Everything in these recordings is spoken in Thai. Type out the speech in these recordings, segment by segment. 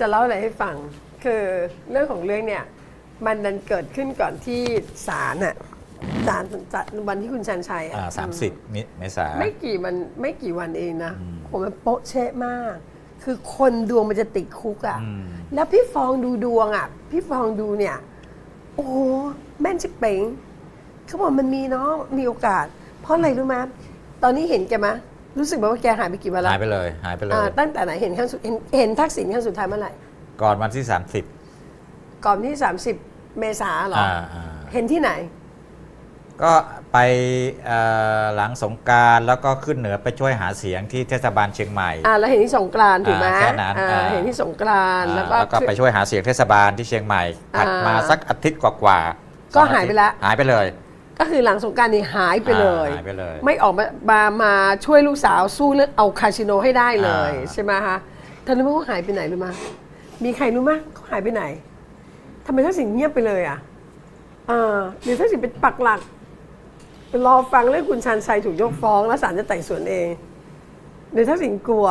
จะเล่าอะไรให้ฟัง คือเรื่องของเรื่องเนี่ยมันดันเกิดขึ้นก่อนที่ศาลน่ะศาลวันที่คุณชันชัยอ่าอะสามสิบมิเมษาไม่กี่วันไม่กี่วันเองนะผมมันโป๊ะเชะมาก คือคนดวงมันจะติดคุกอะ่ะอืมแล้วพี่ฟองดูดวงอะ่ะพี่ฟองดูเนี่ย โอ้โหแม่นชิบเป๋งเขาบอกมันมีเนาะมีโอกาส เพราะอะไรรู้ไหมตอนนี้เห็นแกไหม รู้สึกไหมว่าแกหายไปกี่วันแล้วหายไปเลย หายไปเลยอ่าตั้งแต่ไหนเห็นครั้งสุดเห็นเห็นทักษิณครั้งสุดท้ายเมื่อไหร่ก่อนวันที่ 30 ก่อนที่ 30 เมษาเหรออ่าอ่า เห็นที่ไหน ก็ไปเอ่อหลังสงกรารแล้วก็ขึ้นเหนือไปช่วยหาเสียงที่เทศบาลเชียงใหม่ อ่าเราเห็นที่สงกรานต์ถูกไหมอ่าแค่นั้นอ่า อ่าเห็นที่สงกรานต์อ่าแล้วก็แล้วก็ไปช่วยหาเสียงเทศบาลที่เชียงใหม่ถัดอ่ามมาสักอาทิตย์กว่าๆก็สองอทิตหายไปแล้วหายไปเลย ก็คือหลังสงกรารนี่หายไปเลยอ่าหายไปเลย ไม่ออกมามามาช่วยลูกสาวสู้เรื่องเอาคาสิโนให้ได้เลยอ่าใช่ไหมคะท่านรู้ไหมว่าหายไปไหนรู้ไหมมีใครรู้ไหมเขาหายไปไหนทำไมทักษิณเงียบไปเลยอะอ่าหรือทักษิณเป็นปักหลักรอฟังเรื่องคุณชันชัยถูกยกฟ้อง แล้วศาลจะไต่สวนเองหรือทักษิณกลัว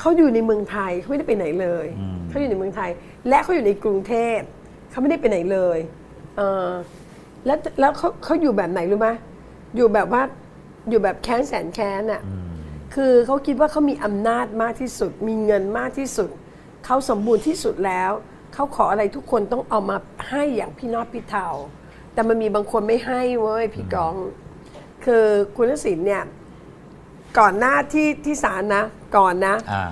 เขาอยู่ในเมืองไทยเขาไม่ได้ไปไหนเลยอืมเขาอยู่ในเมืองไทย และเขาอยู่ในกรุงเทพเขาไม่ได้ไปไหนเลยเออ แล้วแล้วเขาเขาอยู่แบบไหนรู้ไหมอยู่แบบว่าอยู่แบบแค้นแสนแค้นอะอืมคือเขาคิดว่าเขามีอำนาจมากที่สุด มีเงินมากที่สุด เขาสมบูรณ์ที่สุดแล้วเขาขออะไรทุกคนต้องเอามาให้อย่างพี่นอดพี่เทาแต่มันมีบางคนไม่ให้เว้ยพี่กอง คือคุณทักษิณเนี่ย ก่อนหน้าที่ที่ศาลนะ ก่อนนะอ่า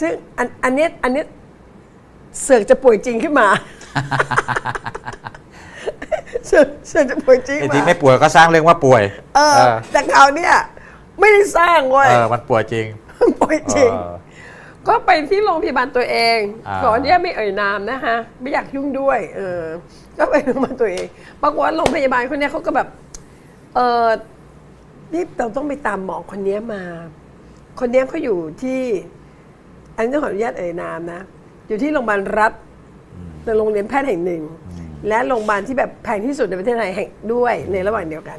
ซึ่งอันอันเนี้ยอันเนี้ยเสือกจะป่วยจริงขึ้นมา เสือกเสือกจะป่วยจริงไอ้มาที่ไม่ป่วยก็สร้างเรื่องว่าป่วย เออแต่ข่าวเนี่ยไม่ได้สร้างเว้ยเออมันป่วยจริงป่วยจริง เออ ก็ไปที่โรงพยาบาลตัวเองอ่าขออนุญาตไม่เอ่ยนามนะฮะไม่อยากยุ่งด้วย เออ ก็ไปโรงพยาบาลตัวเองปรากฏว่าโรงพยาบาลคนเนี้ยเขาก็แบบ เออนี่เราต้องไปตามหมอคนเนี้ยมา คนเนี้ยเขาอยู่ที่ อันนี้ต้องขออนุญาตเอ่ยนามนะ อยู่ที่โรงพยาบาลรัฐในโรงเรียนแพทย์แห่งหนึ่ง และโรงพยาบาลที่แบบแพงที่สุดในประเทศไทยแห่งด้วยในระหว่างเดียวกัน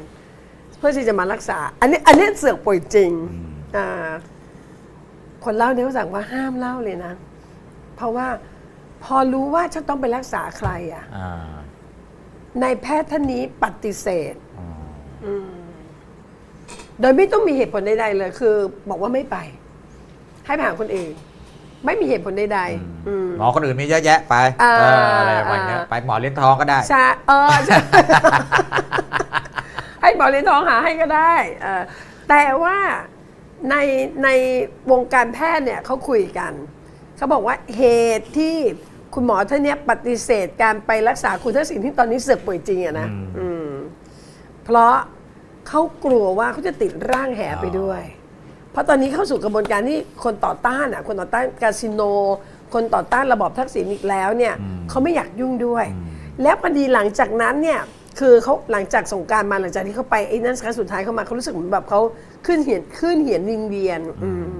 เพื่อที่จะมารักษา อันนี้อันนี้เสือกป่วยจริงอ่าคนเล่าเนี่ยเขาสั่งว่าห้ามเล่าเลยนะ เพราะว่าพอรู้ว่าจะต้องไปรักษาใครอะอ่านายแพทย์ท่านนี้ปฏิเสธอืมโดยไม่ต้องมีเหตุผลใดๆเลย คือ บอกว่าไม่ไป ให้ไปหาคนอื่น ไม่มีเหตุผลใดๆอืม หมอคนอื่นมีเยอะแยะไปอ่า เอออะไรประมาณเนี้ยอ่าไปหมอเลี้ยงทองก็ได้ ใช่เออใช่ ให้หมอเรียนทองหาให้ก็ได้เออแต่ว่าในในวงการแพทย์เนี่ยเขาคุยกัน เขาบอกว่าเหตุที่คุณหมอท่านเนี้ยปฏิเสธการไปรักษาคุณทักษิณที่ตอนนี้เสือกป่วยจริงอะนะอืม อืม เพราะเขากลัวว่าเขาจะติดร่างแหไปด้วย เพราะตอนนี้เข้าสู่กระบวนการที่คนต่อต้านอะคนต่อต้านคาสิโน คนต่อต้านระบอบทักษิณอีกแล้วเนี่ยเขาไม่อยากยุ่งด้วย แล้วพอดีหลังจากนั้นเนี่ยคือเขาหลังจากสงกรารมาหลังจากที่เขาไปไอ้นั่นครั้งสุดท้ายเขามาเขารู้สึกเหมือนแบบเขาขึ้นเหียนขึ้นเหียนวิงเวียนอืม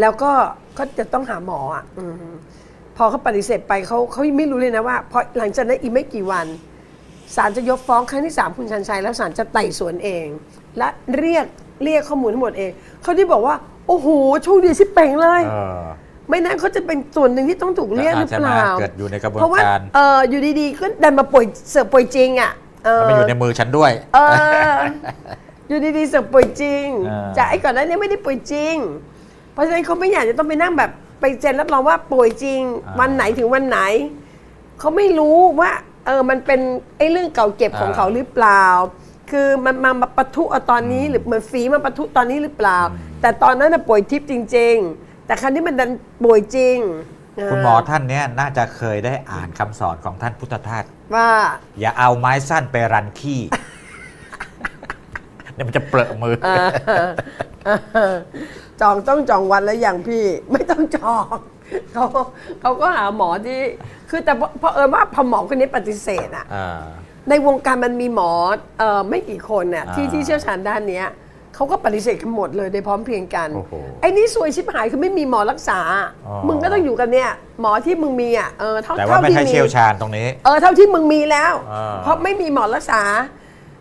แล้วก็ก็จะต้องหาหมออะอืมพอเขาปฏิเสธไปเขาเขาไม่รู้เลยนะว่าพอหลังจากนั้นอีกไม่กี่วันศาลจะยกฟ้องครั้งที่สามคุณชันชัย แล้วศาลจะไต่สวนเอง และเรียก เรียกข้อมูลทั้งหมดเอง เขาที่บอกว่า โอ้โหโชคดีชิบเป่งเลย เออ ไม่นั้นเขาจะเป็นส่วนหนึ่งที่ต้องถูกเรียกหรือเปล่าก็อาจจะมาเกิดอยู่ในกระบวนเพราะว่าการเอออยู่ดีๆก็ดันมาป่วยเสือกป่วยจริงอะเออมันอยู่ในมือฉันด้วย เออ อยู่ดีๆเสือกป่วยจริงอ่า จากไอ้ก่อนหน้านี้ไม่ได้ป่วยจริง เพราะฉะนั้นเขาไม่อยากจะต้องไปนั่งแบบไปเซ็นรับรองว่าป่วยจริง วันไหนถึงวันไหน เขาไม่รู้ว่า เออมันเป็นไอ้เรื่องเก่าเก็บของเขาหรือเปล่า คือมันมามาปะทุเอาตอนนี้หรือเหมือนฝีมาปะทุตอนนี้หรือเปล่า แต่ตอนนั้นน่ะป่วยทิพย์จริง ๆ แต่ครั้นี้มันดันป่วยจริงเคุณหมอท่านเนี้ยน่าจะเคยได้อ่านคำสอนของท่านพุทธทาสว่า อย่าเอาไม้สั้นไปรันขี้เนี่ยมันจะเปรอะมือจองต้องจองวันแล้วอย่างพี่ ไม่ต้องจองเขาเขาก็หาหมอที่ คือแต่เพราะเออว่าพอหมอคนนี้ปฏิเสธอะอ่า ในวงการมันมีหมอเอ่อไม่กี่คนน่ะที่อ่าที่เชี่ยวชาญด้านเนี้ยเขาก็ปฏิเสธกันหมดเลยโดยพร้อมเพรียงกันโอ้โหไอ้นี่ซวยชิบหายคือไม่มีหมอรักษา อ๋อ มึงก็ต้องอยู่กันเนี่ยหมอที่มึงมีอะเออเท่าแต่ว่าเท่าไม่ที่ใช่มี เชี่ยวชาญตรงนี้ เออเท่าที่มึงมีแล้ว อ่า เพราะไม่มีหมอรักษา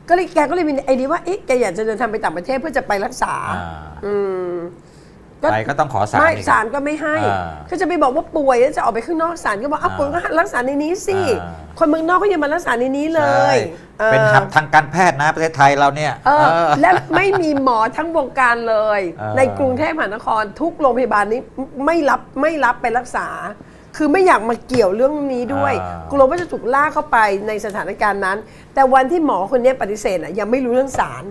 ก็เลยแกก็เลยมีไอเดียว่าเอ๊ะแกอยากจะเดินทางไปต่างประเทศเพื่อจะไปรักษา อ่า อืม ไปก็ต้องขอศาลไม่อีก ศาลก็ไม่ให้ อ่าก็จะไปบอกว่าป่วยแล้วจะออกไปข้างนอกศาลก็บอกอ้าวอ่าป่วยก็รักษาในนี้สิอ่า คนเมืองนอกก็ยังมารักษาในนี้เลใช่ยออเป็นทางทางการแพทย์นะประเทศไทยเราเนี่ยเออเออ และไม่มีหมอทั้งวงการเลย เออ ในกรุงเทพมหานครทุกโรงพยาบาลนี้ไม่รับไม่รับไปรักษา คือไม่อยากมาเกี่ยวเรื่องนี้ด้วย กลัวว่าจะถูกลากเข้าไปในสถานการณ์นั้น แต่วันที่หมอคนนี้ปฏิเสธอะยังไม่รู้เรื่องสาร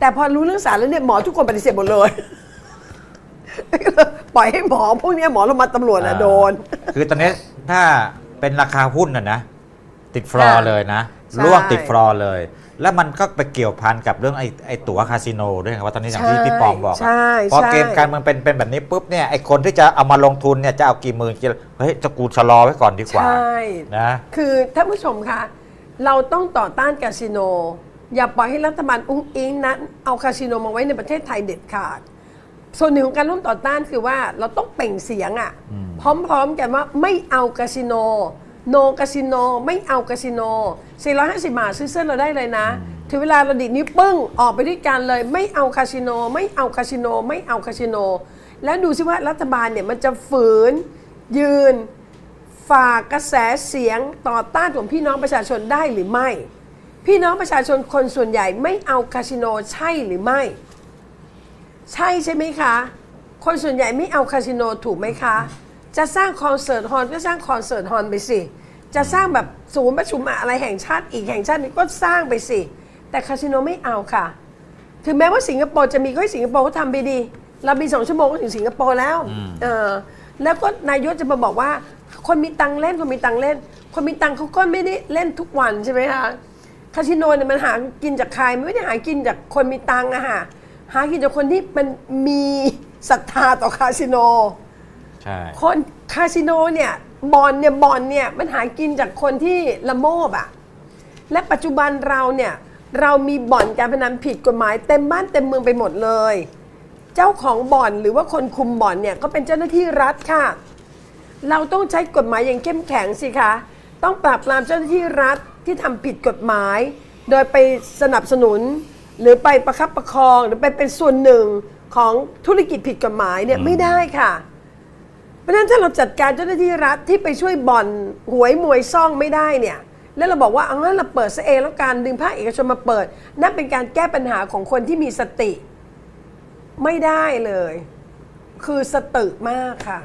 แต่พอรู้เรื่องสารแล้วเนี่ยหมอทุกคนปฏิเสธหมดเลย ปล่อยให้หมอพวกเนี้ยหมอลงมาลตำรวจอะโดน คือตอนนี้ถ้าเป็นราคาหุ้นน่ะนะ ติดฟลอร์ค่ะเลยนะใช่ร่วงติดฟลอร์เลย แล้วมันก็ไปเกี่ยวพันกับเรื่องไอ้ไอ้ตั๋วคาสิโนด้วยครับว่าตอนนี้อย่างที่ใช่พี่ปองบอกอะใช่พอใช่ เกมการเมืองเป็นเป็นแบบนี้ปุ๊บเนี่ยไอ้คนที่จะเอามาลงทุนเนี่ยจะเอากี่หมื่นกี่เฮ้ยจะกูชะลอไว้ก่อนดีกว่าใช่นะ คือท่านผู้ชมคะเราต้องต่อต้านคาสิโน อย่าปล่อยให้รัฐบาลอุ้งอิงนั้นเอาคาสิโนมาไว้ในประเทศไทยเด็ดขาด ส่วนหนึ่งของการร่วมต่อต้านคือว่าเราต้องเปล่งเสียงอะ่ะพร้อมๆกันว่าไม่เอาคาสิโน โนคาสิโน ไม่เอาคาสิโน 450 บาทซื้อเสื้อเราได้เลยนะ ถึงเวลาเราดิดนิ้วปึ้งออกไปด้วยกันเลย ไม่เอาคาสิโน ไม่เอาคาสิโน ไม่เอาคาสิโน แล้วดูซิว่ารัฐบาลเนี่ยมันจะฝืน ยืนฝากกระแสเสียงต่อต้านของพี่น้องประชาชนได้หรือไม่ พี่น้องประชาชนคนส่วนใหญ่ไม่เอาคาสิโนใช่หรือไม่ ใช่ใช่ไหมคะ คนส่วนใหญ่ไม่เอาคาสิโนถูกไหมคะ จะสร้างคอนเสิร์ตฮอลล์ก็สร้างคอนเสิร์ตฮอลล์ไปสิ จะสร้างแบบศูนย์ประชุมอะไรแห่งชาติอีกแห่งชาติหนึงก็สร้างไปสิ แต่คาสิโนไม่เอาค่ะ ถึงแม้ว่าสิงคโปร์จะมีก็ให้สิงคโปร์เขาทำไปดี เรามีสองชั่วโมงก็ถึงสิงคโปร์แล้วเออแล้วก็นายกจะมาบอกว่า คนมีตังค์เล่นคนมีตังค์เล่น คนมีตังค์เขาก็ไม่ได้เล่นทุกวันใช่ไหมคะคาสิโนเนี่ยมันหากินจากใครมันไม่ได้หากินจากคนมีตังค์อะค่ะ หากินจากคนที่มันมีศรัทธาต่อคาสิโน ใช่ คนคาสิโนเนี่ยบอลเนี่ยบอลเนี่ยมันหากินจากคนที่ละโมบอะและปัจจุบันเราเนี่ยเรามีบ่อนการพนันผิดกฎหมายเต็มบ้านเต็มเมืองไปหมดเลย เจ้าของบ่อนหรือว่าคนคุมบ่อนเนี่ยก็เป็นเจ้าหน้าที่รัฐค่ะ เราต้องใช้กฎหมายอย่างเข้มแข็งสิคะต้องปราบปรามเจ้าหน้าที่รัฐที่ทำผิดกฎหมาย โดยไปสนับสนุน หรือไปประคับประคองหรือไปเป็นส่วนหนึ่งของธุรกิจผิดกฎหมายเนี่ยไม่ได้ค่ะ เพราะฉะนั้นถ้าเราจัดการเจ้าหน้าที่รัฐที่ไปช่วยบ่อนหวยมวยซ่องไม่ได้เนี่ยแล้วเราบอกว่าเอางั้นเราเปิดซะเองแล้วการดึงภาคเอกชนมาเปิด นั่นเป็นการแก้ปัญหาของคนที่มีสติ ไม่ได้เลย คือสตึกมากค่ะ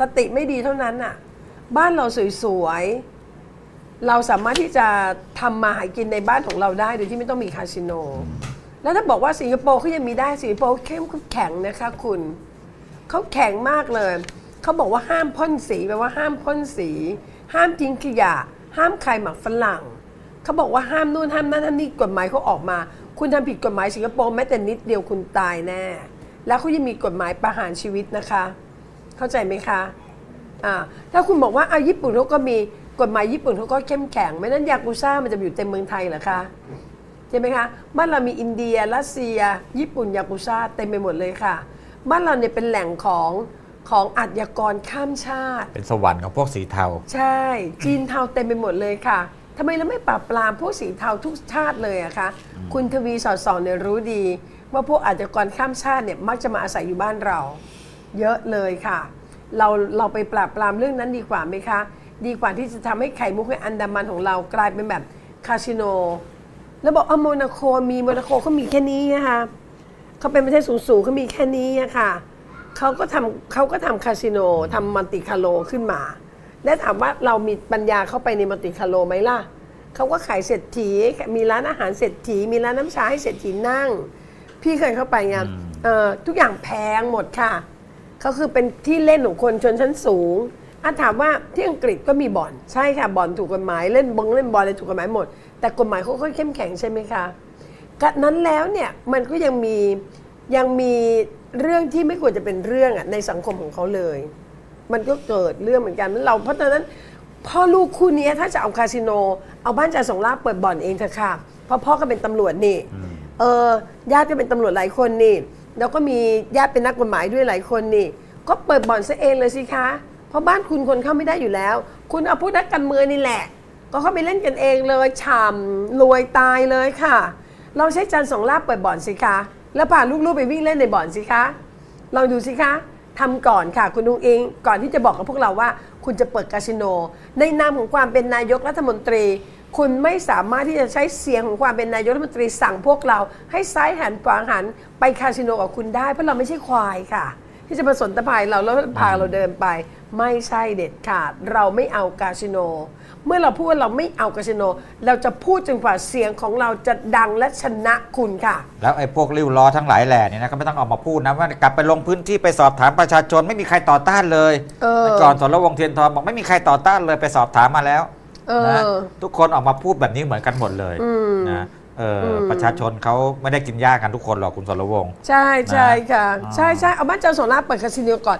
สติไม่ดีเท่านั้นน่ะ บ้านเราสวยๆ เราสามารถที่จะทำมาหากินในบ้านของเราได้โดยที่ไม่ต้องมีคาสิโน แล้วถ้าบอกว่าสิงคโปร์เขายังมีได้สิงคโปร์เข้มแข็งนะคะคุณ เขาแข็งมากเลย เขาบอกว่าห้ามพ่นสีแปลว่าห้ามพ่นสี ห้ามทิ้งขยะ ห้ามขายหมักฝรั่ง เขาบอกว่าห้ามนู่นห้ามนั่นห้ามนี่กฎหมายเขาออกมา คุณทำผิดกฎหมายสิงคโปร์แม้แต่นิดเดียวคุณตายแน่ แล้วเขายังมีกฎหมายประหารชีวิตนะคะ เข้าใจไหมคะ อ่าถ้าคุณบอกว่าอาญี่ปุ่นเขาก็มี กฎหมายญี่ปุ่นเขาก็เข้มแข็ง ไม่นั้นยากุซ่ามันจะอยู่เต็มเมืองไทยเหรอคะใช่ไหมคะบ้านเรามีอินเดียรัสเซีย ญี่ปุ่นยากุซ่าเต็มไปหมดเลยค่ะ บ้านเราเนี่ยเป็นแหล่งของของอาชญากรข้ามชาติ เป็นสวรรค์ของพวกสีเทา ใช่ จีนเทาเต็มไปหมดเลยค่ะทำไมเราไม่ปราบปรามพวกสีเทาทุกชาติเลยอะคะคุณทวีสอดส่องเนี่ยรู้ดี ว่าพวกอาชญากรข้ามชาติเนี่ยมักจะมาอาศัยอยู่บ้านเรา เยอะเลยค่ะ เราเราไปปราบปรามเรื่องนั้นดีกว่าไหมคะ ดีกว่าที่จะทำให้ไข่มุกในอันดามันของเรากลายเป็นแบบคาสิโน แล้วบอกเอาโมนาโคมีโมนาโคเขามีแค่นี้นะคะเขาเป็นประเทศสูงๆเขามีแค่นี้อะค่ะเขาก็ทำเขาก็ทำคาสิโนทำมันติคาโลขึ้นมา และถามว่าเรามีปัญญาเข้าไปในมันติคาโลไหมล่ะเขาก็ขายเศรษฐีมีร้านอาหารเศรษฐี มีร้านน้ำชาให้เศรษฐีนั่ง พี่เคยเข้าไปไงเอ่อทุกอย่างแพงหมดค่ะเขาคือเป็นที่เล่นของคนชนชั้นสูง อะถามว่าที่อังกฤษก็มีบ่อนใช่ค่ะบ่อนถูกกฎหมายเล่นบงเล่นบอลอะไรถูกกฎหมายหมด แต่กฎหมายเขาค่อยเข้มแข็งใช่ไหมคะกนั้นแล้วเนี่ยมันก็ยังมียังมีเรื่องที่ไม่ควรจะเป็นเรื่องอะในสังคมของเขาเลย มันก็เกิดเรื่องเหมือนกันเราเพราะฉะนั้นพ่อลูกคู่นี้ถ้าจะเอาคาสิโน เอาบ้านจ่าสงลาบเปิดบ่อนเองเถอะค่ะเพราะพ่อก็เป็นตำรวจนี่เออญาติก็เป็นตำรวจหลายคนนี่ แล้วก็มีญาติเป็นนักกฎหมายด้วยหลายคนนี่ ก็เปิดบ่อนซะเองเลยสิคะ เพราะบ้านคุณคนเข้าไม่ได้อยู่แล้ว คุณเอาพวกนักการเมืองนี่แหละ ก็เข้าไปเล่นกันเองเลยฉ่ำรวยตายเลยค่ะ เราใช้จันสองลาบเปิดบ่อนสิคะแล้วพาลูกๆไปวิ่งเล่นในบ่อนสิคะลองดูสิคะทำก่อนค่ะคุณนุ้งอิง ก่อนที่จะบอกกับพวกเราว่า คุณจะเปิดคาสิโน ในนามของความเป็นนายกรัฐมนตรี คุณไม่สามารถที่จะใช้เสียงของความเป็นนายกรัฐมนตรีสั่งพวกเรา ให้ซ้ายหันขวาหันไปคาสิโนกับคุณได้เพราะเราไม่ใช่ควายค่ะ ที่จะมาสนตะพายเราแล้วพาเราเดินไป ไม่ใช่เด็ดขาด เราไม่เอาคาสิโน เมื่อเราพูดว่าเราไม่เอาคาสิโน เราจะพูดจนกว่าเสียงของเราจะดังและชนะคุณค่ะ แล้วไอ้พวกริ้วล้อทั้งหลายแหล่เนี่ยนะก็ไม่ต้องออกมาพูดนะว่ากลับไปลงพื้นที่ไปสอบถามประชาชนไม่มีใครต่อต้านเลยเออ ก่อนสรวงศ์เทียนทองบอกไม่มีใครต่อต้านเลยไปสอบถามมาแล้ว เอนะอ ทุกคนออกมาพูดแบบนี้เหมือนกันหมดเลยอืม นะเอออม ประชาชนเขาไม่ได้กินหญ้ากันทุกคนหรอกคุณสรวงศ์ ใช่ใช่ค่ะอ่าใช่ใช่เอาบ้านเจ้าโสนาเปิดคาสิโนก่อน